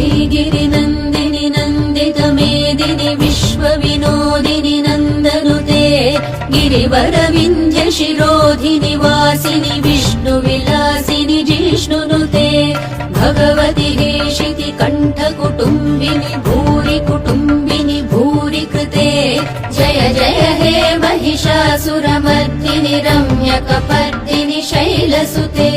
ऐगिरिनन्दिनि नन्दितमेदिनि विश्वविनोदिनि नन्दनुते गिरिवरविन्ध्यशिरोधिनि वासिनि विष्णुविलासिनि जिष्णुनुते भगवति हेशिति कण्ठकुटुम्बिनि भूरि कुटुम्बिनि भूरि कृते जय जय हे महिषासुरमर्दिनि रम्यकपर्दिनि शैलसुते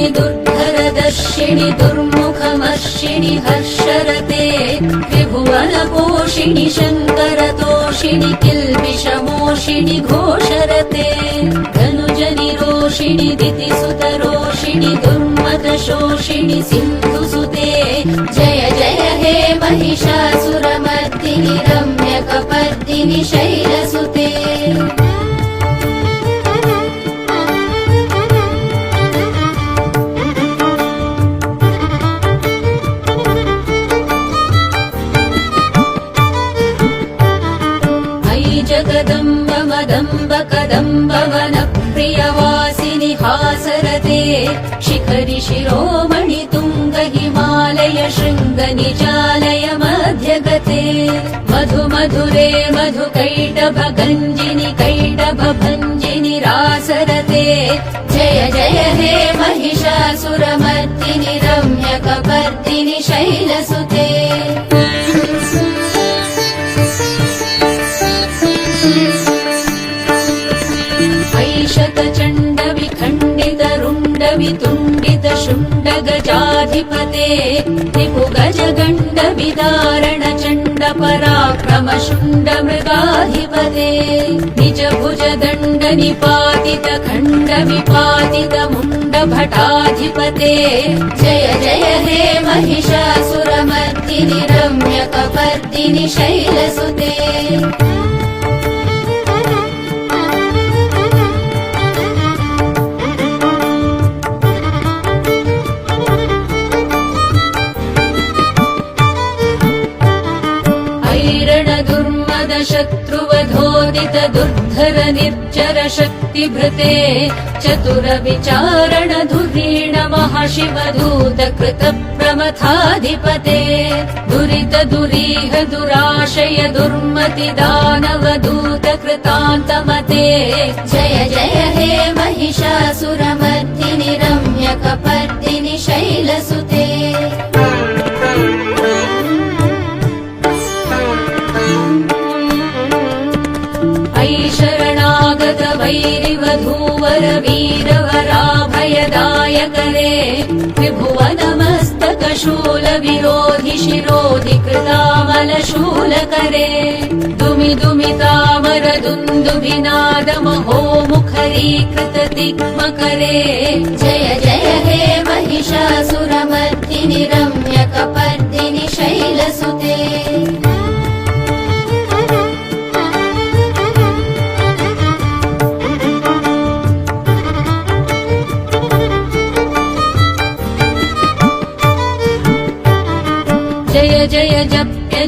सुरवरहर्षिणि दुर्धरदर्शिणि दुर्मुखमर्षिणि हर्षरते। त्रिभुवनपोषिणि शङ्करतोषिणि किल्बिषमोषिणि घोषरते। धनुजनिरोषिणि दितिसुतरोषिणि दुर्मदशोषिणि सिन्धुसुते। जय जय हे महिषासुरमर्दिनि रम्यकपर्दिनि शैलसुते शिखरि शिरोमणि तुङ्ग हिमालय शृङ्ग निजालय मध्यगते। मधु मधुरे मधु कैटभ गञ्जिनि कैटभ भञ्जिनि रासरते। जय जय हे महिषासुरमर्दिनि रम्यकपर्दिनि शैलसुते गजाधिपते रिपु गज गण्ड विदारण चण्ड पराक्रम शुण्ड मृगाधिपते निज भुज दण्ड निपातित खण्ड विपातित मुण्ड भटाधिपते जय जय हे महिषासुरमर्दिनि रम्यकपर्दिनि शैलसुते शत्रुवधोदित दुर्धर निर्जर शक्तिभृते चतुर विचारण धुरीण महाशिवदूत कृत प्रमथाधिपते दुरित दुरीह दुराशय दुर्मति दानव दूत कृतान्तमते जय जय हे महिषासुरमर्दिनि रम्यकपर्दिनि शैलसुते वैरिव धूवर वीरवराभयदायकरे त्रिभुवनमस्तक शूल विरोधि शिरोधि कृतामल शूल करे दुमि धुमि तामर दुन्दुभिनादमहोमुखरी कृत तिक्मकरे जय जय हे महिषासुरमतिनि रम्य कपर्दिनि शैलसुते।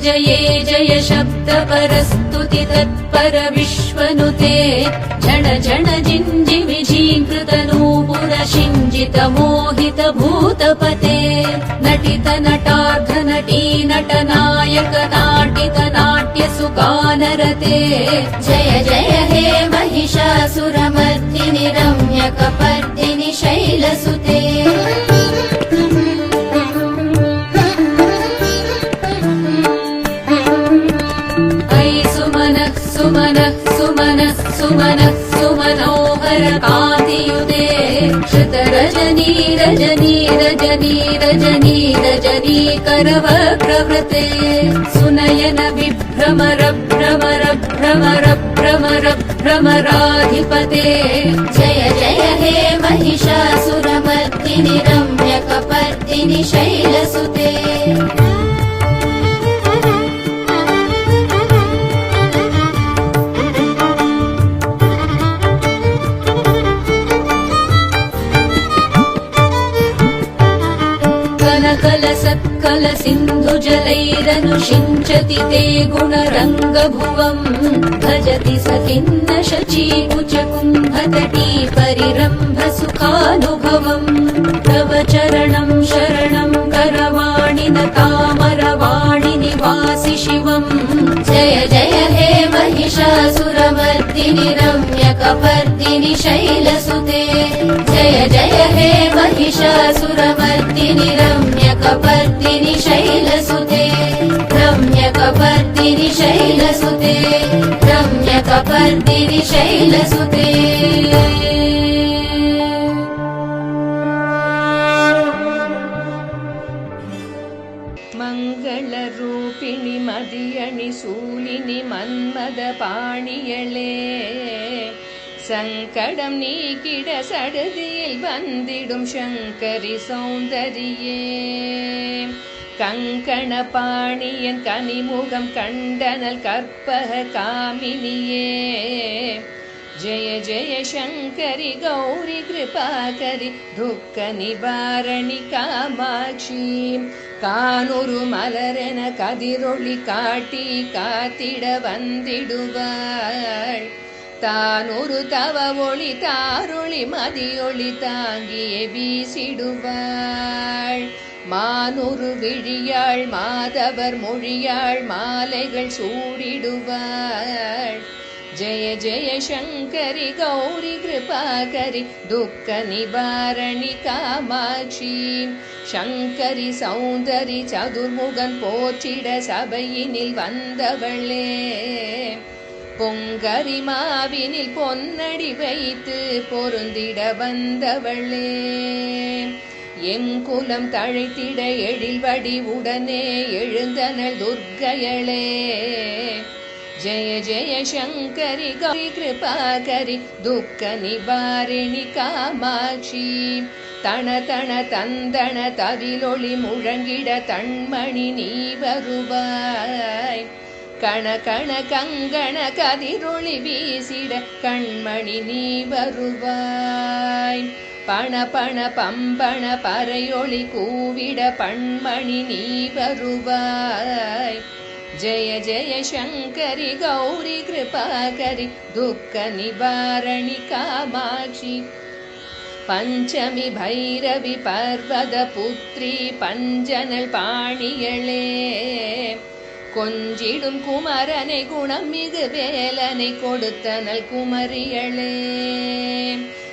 जये जय शब्द परस्तुति तत्पर विश्वनुते झण झण जिञ्जि विजीकृत नूपुर शिञ्जित मोहित भूतपते नटित नटार्ध नटी नायक नाटित नाट्य सुगानरते जय जय हे महिषासुरमर्दिनि रम्यकपर्दिनि शैलसुते सुमनः सुमनः सुमनोहर रजनी रजनी रजनी करवक्रवृते सुनयन विभ्रमर भ्रमर भ्रमर भ्रमर भ्रमराधिपते जय जय हे महिषासुरमर्दिनि रम्यकपर्दिनि शैलसुते सत्कल सिन्धु जलैरनुषिञ्चति ते गुणरङ्गभुवम् भज भजति स खिन्न शचीकुचकुम्भतटी परिरम्भ सुखानुभवम् तव चरणम् शरणम् करवाणि न कामरवाणि निवासि शिवम् जय जय हे महिषासुरमर्दिनि रम्यकपर्दिनि शैलसुते जय जय हे महिषासुरमर्दिनि रम्यकपर्दिनि शैलसुते रम्यकपर्दिनि शैलसुते रम्यकपर्दिनि शैलसुते சங்கடம் நீக்கிட சடுதியில் வந்திடும் சங்கரி சௌந்தரியே. கங்கண பாணியன் கனிமுகம் கண்டனல் கற்பக காமினியே. ஜய ஜய சங்கரி கௌரி கிருபாகரி துக்க நிவாரணி காமாட்சி. கானொரு மலரென கதிரொளி காட்டி காத்திட வந்திடுவாள். தான் ஒரு தவ ஒளி தாரொளி மதியொளி தாங்கிய வீசிடுவாள். மானொரு விழியாள் மாதவர் மொழியாள் மாலைகள் சூடிடுவாள். ஜய ஜய சங்கரி கௌரி கிருபாகரி துக்க நிவாரணி காமாட்சி. சங்கரி சௌந்தரி சதுர்முகன் போற்றிட சபையினில் வந்தவளே. பொங்கரிமாவினில் பொன்னடி வைத்து பொருந்திட வந்தவளே. எம் குலம் தழைத்திட எழில்வடி உடனே எழுந்தனள் துர்க்கையளே. ஜய ஜய சங்கரி கௌரி கிருபாகரி துக்க நிவாரிணி காமாட்சி. தன தன தந்தன தவிலொளி முழங்கிட தண்மணி நீ வருவாய். கண கண கங்கண கதிரொளி வீசிட கண்மணி நீ வருவாய். பண பண பம்பண பறையொளி கூவிட பண்மணி நீ வருவாய். ஜய ஜய சங்கரி கௌரி கிருபாகரி துக்க நிவாரணி காமாட்சி. பஞ்சமி பைரவி பர்வத புத்ரி பஞ்சனல் பாணியளே கொஞ்சிடும் குமரனை குணம் மிகு வேலனை கொடுத்தனல் குமரியளே.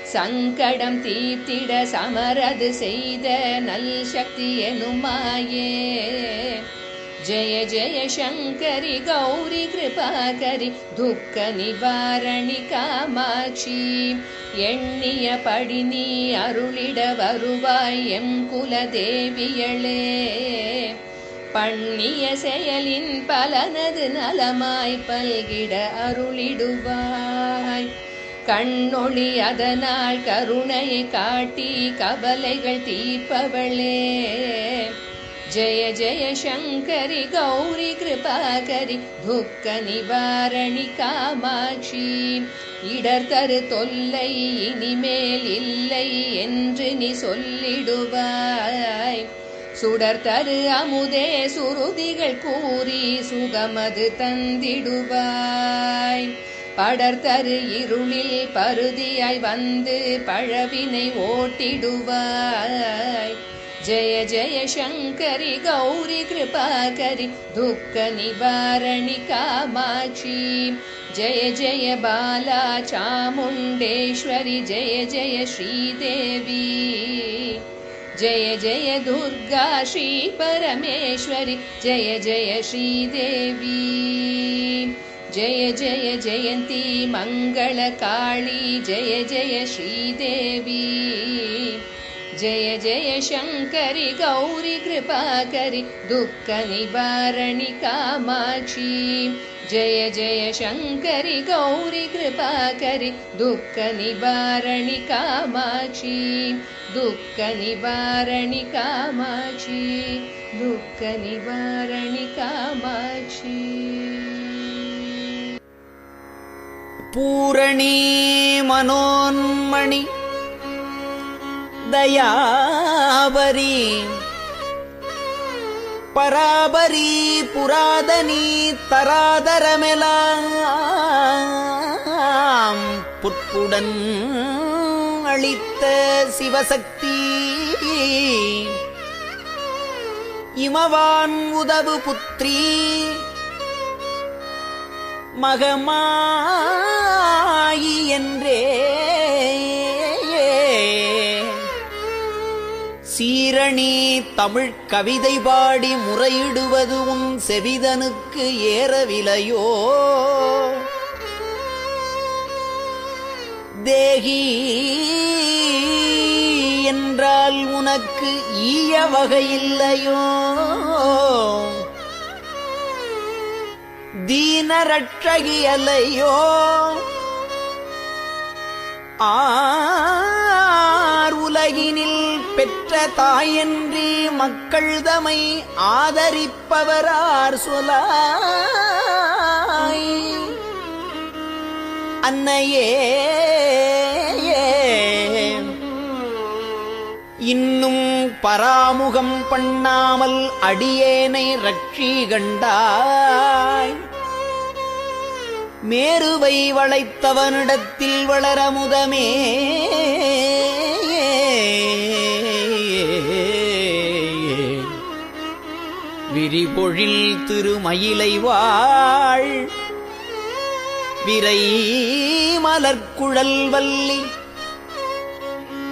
சங்கடம் தீர்த்திட சமரது செய்த நல் சக்தி எனுமாயே. ஜய ஜய சங்கரி கௌரி கிருபாகரி துக்க நிவாரணி காமாட்சி. எண்ணிய படி நீ அருளிட வருவாய் எம் குலதேவியளே. பண்ணிய செயலின் பலனது நலமாய் பல்கிட அருளிடுவாய். கண்ணொளி அதனால் கருணையை காட்டி கவலைகள் தீர்ப்பவளே. ஜய ஜய சங்கரி கௌரி கிருபாகரி துக்க நிவாரணி காமாட்சி. இடர் தரு தொல்லை இனிமேல் இல்லை என்று நீ சொல்லிடுவாய். சுடர்தரு அமுதே சுருதிகள் கூறி சுகமது தந்திடுவாய். படர்தரு இருளில் பருதியாய் வந்து பழவினை ஓட்டிடுவாய். ஜய ஜய சங்கரி கௌரி கிருபாகரி துக்க நிவாரணி காமாட்சி. ஜய ஜய பாலா சாமுண்டேஸ்வரி ஜய ஜய ஸ்ரீதேவி जय जय दुर्गा श्रीपरमेश्वरि जय जय श्रीदेवी जय जय जयन्ती मङ्गलकाळी जय जय श्रीदेवी जय जय शङ्करि गौरि कृपाकरि दुःख निवारणि कामाक्षी। जय जय शङ्करि गौरि कृपाकरि दुःख निवारणि कामाक्षी दुःख निवारणि कामाक्षी दुःख निवारणि कामाक्षी பூரணி மனோன்மணி தயாபரி பராபரி புராதனி தராதரமெலாம் புற்புடன் அளித்த சிவசக்தி. இமவான் உதவு புத்திரி. மகமாயி என்றே. சீரணி தமிழ் கவிதை பாடி முறையிடுவது உன் செவிதனுக்கு ஏறவிலையோ தேகி என்றால் உனக்கு ஈய வகையில்லையோ? தீனரட்சகியலையோ? ஆர் உலகினில் பெற்ற தாயன்றி மக்கள் தமை ஆதரிப்பவரார் சொலாய். அன்னையே பராமுகம் பண்ணாமல் அடியேனை ரட்சி கண்டாய். மேருவை வளைத்தவனிடத்தில் வளர முதமே. விரிபொழில் திருமயிலை வாழ். விரை மலர்குழல் வல்லி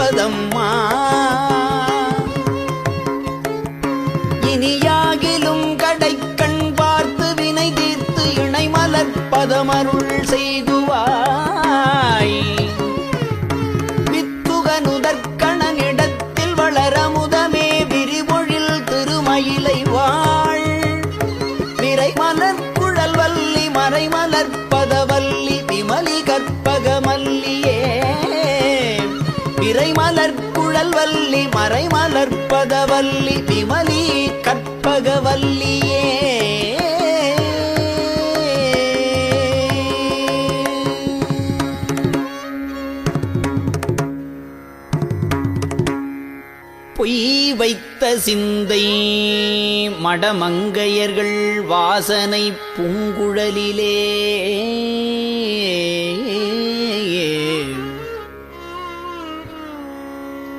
பிழைப்பதம்மா இனியா மலர்குழல் வல்லி மறை மலர்பதவல்லி விமலி கற்பகவல்லியே. பொய் வைத்த சிந்தை மடமங்கையர்கள் வாசனை பூங்குழலிலே.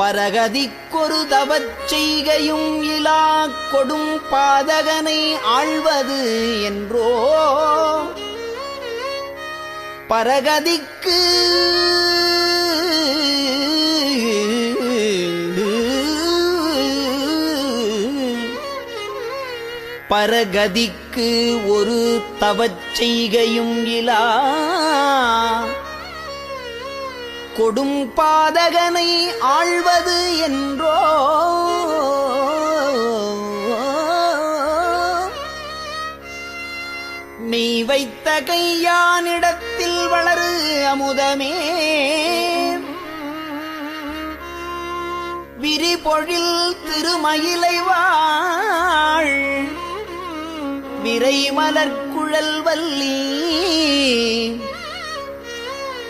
பரகதிக்கொரு தவச்செய்கையும் இலா கொடும் பாதகனை ஆழ்வது என்றோ? பரகதிக்கு பரகதிக்கு ஒரு தவச்செய்கையும் இலா கொடும் பாதகனை ஆள்வது என்றோ? நீ வைத்த கையானிடத்தில் வளரு அமுதமே. விரிபொழில் திருமயிலை வாழ். விரை மலர்குழல் வல்லி.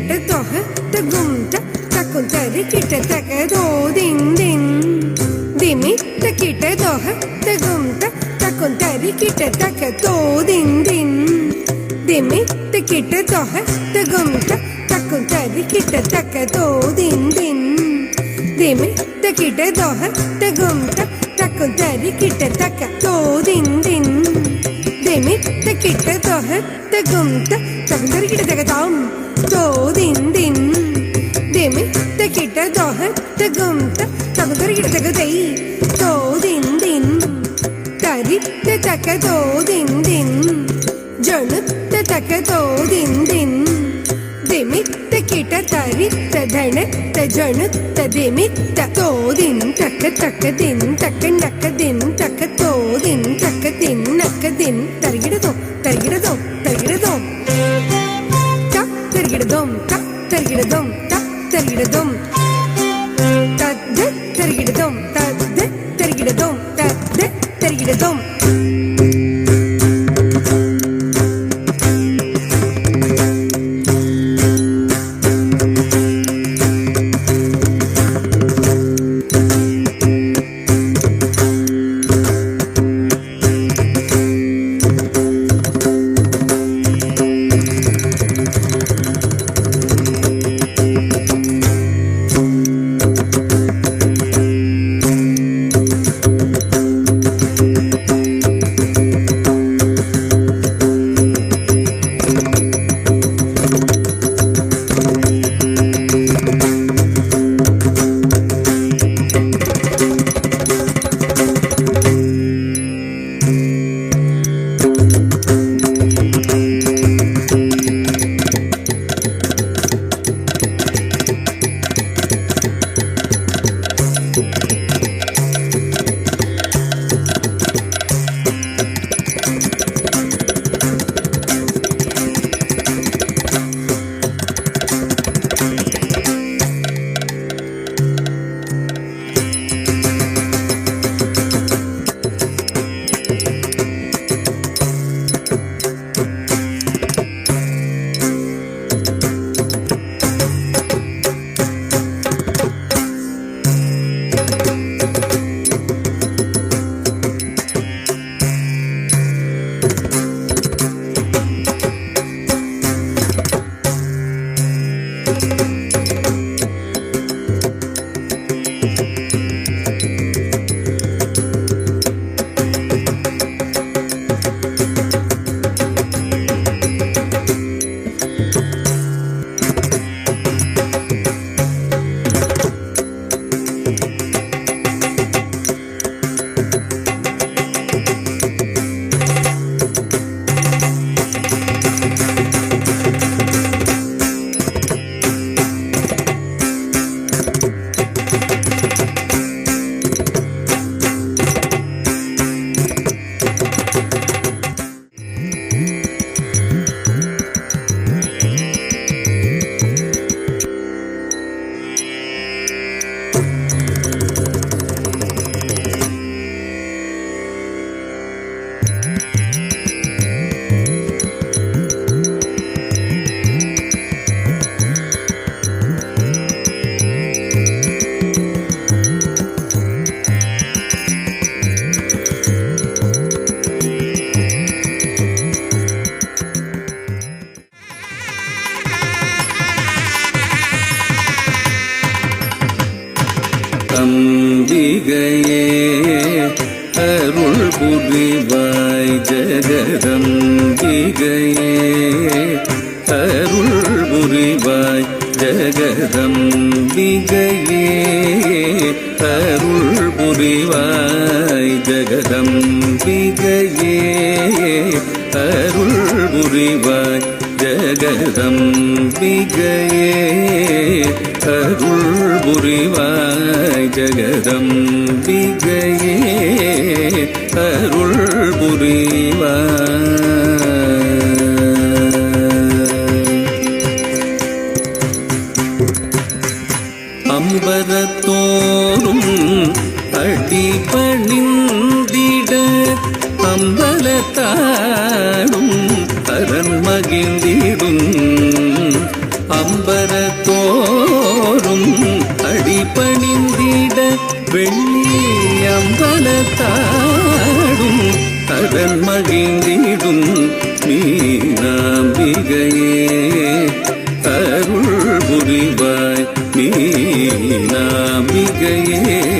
గిట్ట తొహ గుంట తకుంటది కిట తగదో దిన్ దిన్ దిమి తకిట దొహ తగుంట తకుంటది కిట తగతో దిన్ దిన్ దిమి తకిట దొహ తగుంట తకుంటది కిట తగతో దిన్ దిన్ దిమి తకిట దొహ తగుంట తకుంటది కిట తగతో దిన్ దిన్ దిమి తకిట దొహ తగుంట తకుంటది కిట తగతాం தக தோதிந்தின் திமித்த கிட்ட தொக தகுந்த தக்கும் தரு கிட்ட தக்க தோதிந்தின் திமித்த கிட்ட தொக தகுந்த தக்கும் தரு கிட்ட தக்க தோதிந்தின் திமித்த கிட்ட தொக தகுந்த தகுந்தரி கிட்ட தகதாம் தோதிந்தின் திமித்த கிட்ட தொக தகுந்த தகுந்தரி கிட்ட தகதை தோதிந்தின் தரித்த தக்க தோதிந்தின் ஜனுத்த தக்க தோதிந்தின் திமித்த கிட்ட தரித்த தனத்த ஜனுத்த திமித்த தோதின் தக்க தக்க தின் தக்க நக்க தின் தக்க தோதின் தக்க தின் நக்க தின் தருகிடதோ தருகிடதோ தருகிடதோ த ஜகதம்பிகையே அருள் புரிவாய் அம்பரத்தோறும் அரண் மகிழ்ந்திடும் மீனாம்பிகையே. தருள் புரிவாய் மீனாம்பிகையே.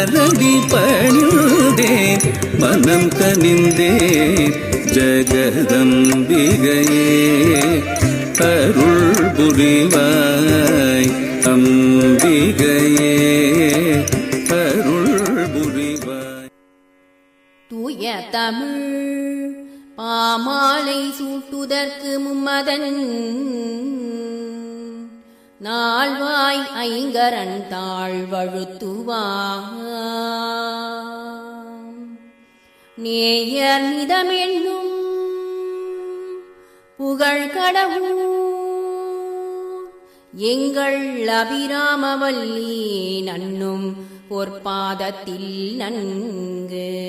மலரடி பணிந்தேன் மனம் கனிந்தேன் ஜகதம்பிகையே அருள் புரிவாய் அம்பிகையே அருள் புரிவாய். தூய தமிழ் பாமாலை சூட்டுதற்கு மும்மதன் நால்வாய் ஐங்கரன் தாழ்வழுத்துவா. நேயர் மிதமென்னும் புகழ் கடவுள். எங்கள் அபிராமவல்லி நன்னும் பொற்பாதத்தில் நன்கு.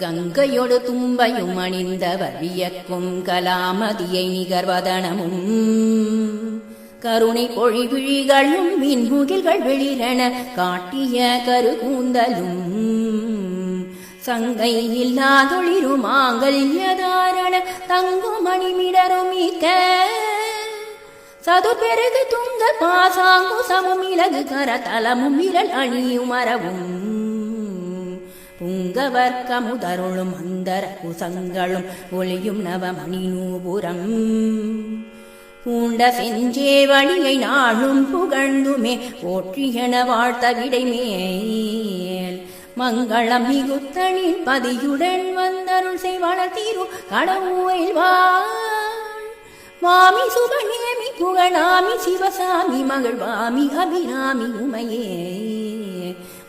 கங்கையொடு தும்பையும் அணிந்த வழியக்கும் கலாமதியை நிகர்வதனமும். கருணை பொழிவிழிகளும் மின்முகில்கள் வெளிரென காட்டிய கருகூந்தலும். சங்கை இல்லாதொளிரும் மாங்கல்யதாரண தங்கும் மணிமிடரும் மிக்க சது பெருகு துங்க பாசாங்கு சமும் இலகு கர தலமும் விரல் அணியும் மரவும் புங்கவர்க்க முதருளும் அந்தர குசங்களும் ஒளியும் நவமணி நூபுரம். பூண்ட செஞ்சே வழியை நாளும் புகழ்ந்துமே போற்றியன வாழ்த்த விடைமேல். மங்களம் மிகுத்தனின் பதியுடன் வந்தருள் செய்வாள தீரு கடவுள் வாழ். வாமி சுபநேமி புகழாமி சிவசாமி மகள் வாமி அபிராமி உமையே.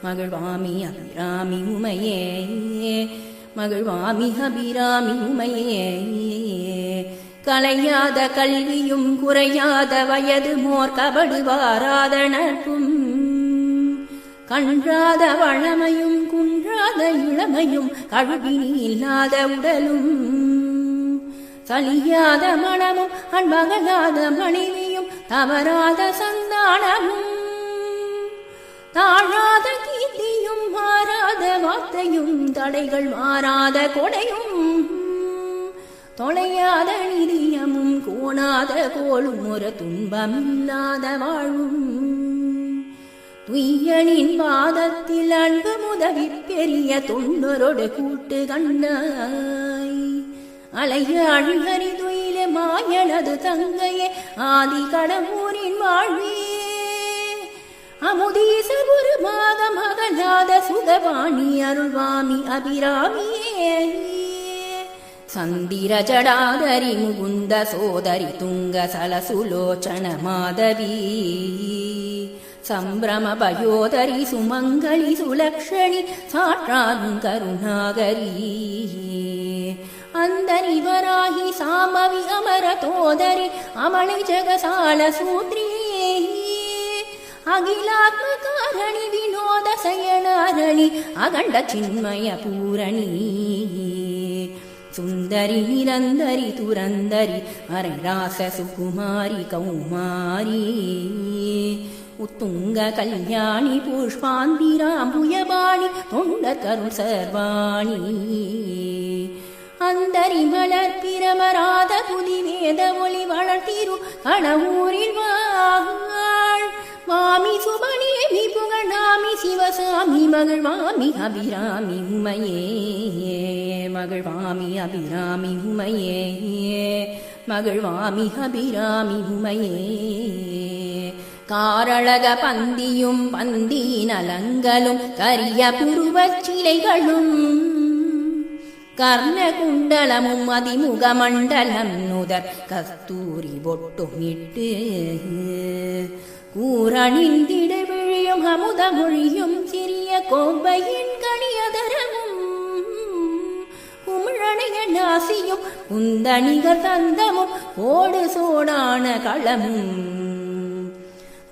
மகிழ்வாமி அபிராமி உமையே. மகிழ்வாமி அபிராமி உமையே. கலையாத கல்வியும் குறையாத வயது மோர் கபடு வாராத நட்பும். கன்றாத வளமையும் குன்றாத இளமையும் கழுவினி இல்லாத உடலும். சலியாத மனமும் அன்பகலாத மனைவியும் தவறாத சந்தானமும். தாழாத கீர்த்தியும் மாறாத வார்த்தையும் தடைகள் மாறாத கொடையும் தொலையாத நிதியமும் கோணாத கோளும் ஒரு துன்பமில்லாத வாழும். துய்யனின் பாதத்தில் அன்பு முதவி பெரிய தொண்டரோடு கூட்டு கண்டாய் அலைய அழுகறி துயில மாயனது தங்கையே ஆதி கடம்பூரின் வாழ்வே अमुदीसुरु सुगवाणी अरुवामि अभिरामी सन्दीर जडागरि मुन्द सोदरि तुङ्गल सुलोचन माधवी सम्भ्रम भयोदरि सुमङ्गलि सुलक्षणि साट्राङ्गरी अन्दरि वराहि सामवि अमर तोदरि अमलि जगसलसूत्रि அகிலாத்ம காரணி வினோத சயனாரணி அகண்ட சின்மய பூரணி. சுந்தரி நிரந்தரி துரந்தரி அரைராச சுகுமாரி கௌமாரி. உத்துங்க கல்யாணி புஷ்பாந்திராம்புயபாணி தொண்டர் கருள் சர்வாணி. அந்தரி மலர் பிரமராத புதி வேத ஒளி வளர்த்திரு கடவுரில் வா வாமி சுபநேமி புகழாமி சிவசாமி மகிழ்வாமி அபிராமி உமையே மகிழ்வாமி அபிராமி உமையே மகிழ்வாமி அபிராமி உமையே காரழக பந்தியும் பந்தி நலங்களும் கரிய புருவச் சிலைகளும் கர்ணகுண்டலமும் அதிமுகமண்டலம் நுதர் கஸ்தூரி பொட்டுமிட்டு கூரணிந்திட விழியும் அமுத மொழியும் சிறிய கோம்பையின் கணியதரமும் உமிழணைய நாசியும் குந்தணிகர் தந்தமும் ஓடு சோடான களமும்.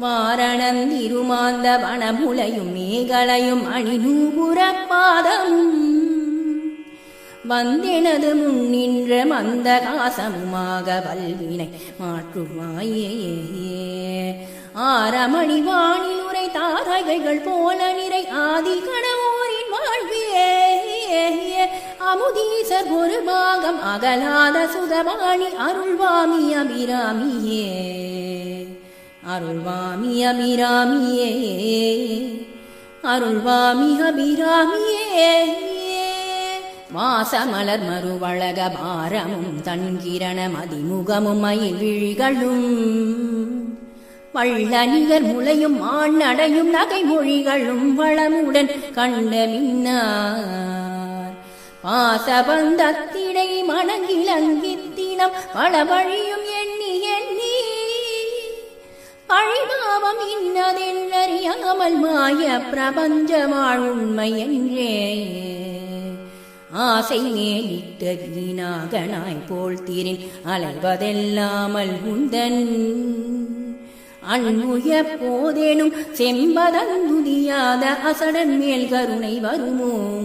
வாரணந்திருமாந்த வனமுலையும் மேகலையும் அணிநூபுர பாதமும். வந்தெனது முன்னின்ற மந்த காசமுமாக வல்வினை மாற்றுவாயே ஆரமணி வானில் உரை தாரகைகள் போல நிறை ஆதி கணவோரின் வாழ்வியே அமுதீசர் ஒரு பாகம் அகலாத சுதவாணி அருள்வாமி அபிராமியே. அருள்வாமி அபிராமியே. அருள்வாமி அபிராமியே. வாசமலர் மறுவழக பாரமும் தன்கிரண மதிமுகமும் மயில் விழிகளும். வள்ளநிகர் முளையும் ஆண் அடையும் நகை மொழிகளும் வளமுடன் கண்ட மின்னார் பாசபந்தத்திடை பல வழியும் எண்ணி எண்ணி. அழிபாவம் இன்னதென்றறியாமல் மாய பிரபஞ்ச வாழ்வுண்மை என்றே. ஆசை மேலிட்ட வீணாகனாய் போல் தீரின் அலைவதெல்லாமல் உந்தன். அன்புய போதேனும் செம்பதந்துதியாத அசடன் மேல் கருணை வருமோ?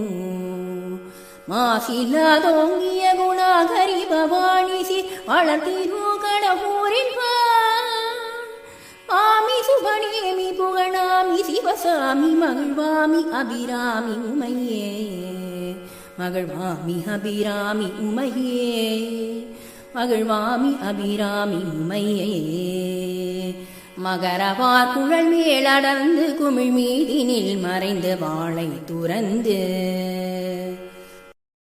மாசில்லாதோங்கிய குணாகரி பவானிசி வளர்த்திரு கடவுரின் ஆமி சுபணேமி புகழாமி சிவசாமி மகிழ்வாமி அபிராமி உமையே. மகிழ்வாமி அபிராமி உமையே. மகிழ்வாமி அபிராமி உமையே. மகரவார் குழல் மேலடர்ந்து குமிழ் மீதினில் மறைந்து வாழை துறந்து